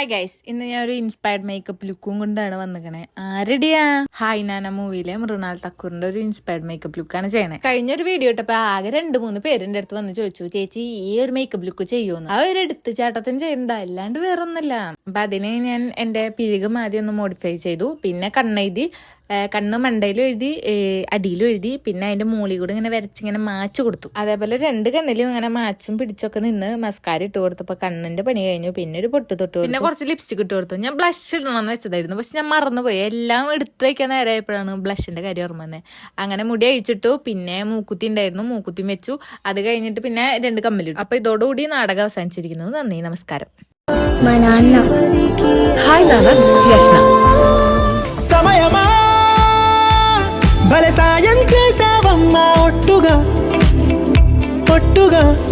Hi guys ഇന്ന് ഞാൻ ഒരു ഇൻസ്പയർഡ് മേക്കപ്പ് ലുക്കും കൊണ്ടാണ് വന്നിക്കണേ. ആരടിയാ? ഹായ് നാന മൂവിയിലെ മൃണാൾ തക്കൂറിന്റെ ഒരു ഇൻസ്പയർഡ് മേക്കപ്പ് ലുക്കാണ് ചെയ്യണേ. കഴിഞ്ഞൊരു വീഡിയോ ഇട്ടപ്പോ ആകെ രണ്ട് മൂന്ന് പേരിന്റെ അടുത്ത് വന്ന് ചോദിച്ചു ചേച്ചി ഈ ഒരു മേക്കപ്പ് ലുക്ക് ചെയ്യുമെന്ന് ആ ഒരു എടുത്ത് ചാട്ടത്തിന് ചെയ്യുന്നതാ അല്ലാണ്ട് വേറൊന്നല്ല അപ്പൊ അതിനെ ഞാൻ എന്റെ പിരികം ആദ്യം ഒന്ന് മോഡിഫൈ ചെയ്തു. പിന്നെ കണ്ണെഴുതി കണ്ണ് മണ്ടയിലും എഴുതി അടിയിലും എഴുതി പിന്നെ അതിന്റെ മൂളി കൂടെ ഇങ്ങനെ വരച്ചിങ്ങനെ മാച്ച് കൊടുത്തു. അതേപോലെ രണ്ട് കണ്ണിലും ഇങ്ങനെ മാച്ചും പിടിച്ചൊക്കെ നിന്ന് മസ്കാര ഇട്ട് കൊടുത്തപ്പോൾ കണ്ണിന്റെ പണി കഴിഞ്ഞു. പിന്നെ ഒരു പൊട്ട് തൊട്ടു പിന്നെ കുറച്ച് ലിപ്സ്റ്റിക് ഇട്ട് കൊടുത്തു. ഞാൻ ബ്ലഷ് ഇടണമെന്ന് വെച്ചതായിരുന്നു. പക്ഷെ ഞാൻ മറന്നുപോയി. എല്ലാം എടുത്തു വെക്കാൻ നേരമായപ്പോഴാണ് ബ്ലഷിന്റെ കാര്യം ഓർമ്മ വന്നത് അങ്ങനെ മുടി അഴിച്ചിട്ടു. പിന്നെ മൂക്കുത്തി ഉണ്ടായിരുന്നു. മൂക്കുത്തി വെച്ചു. അത് കഴിഞ്ഞിട്ട് പിന്നെ രണ്ട് കമ്മലിട്ടു അപ്പൊ ഇതോടുകൂടി നാടകം അവസാനിച്ചിരിക്കുന്നത് നന്ദി. നമസ്കാരം. మా పట్టుగా పట్టుగా.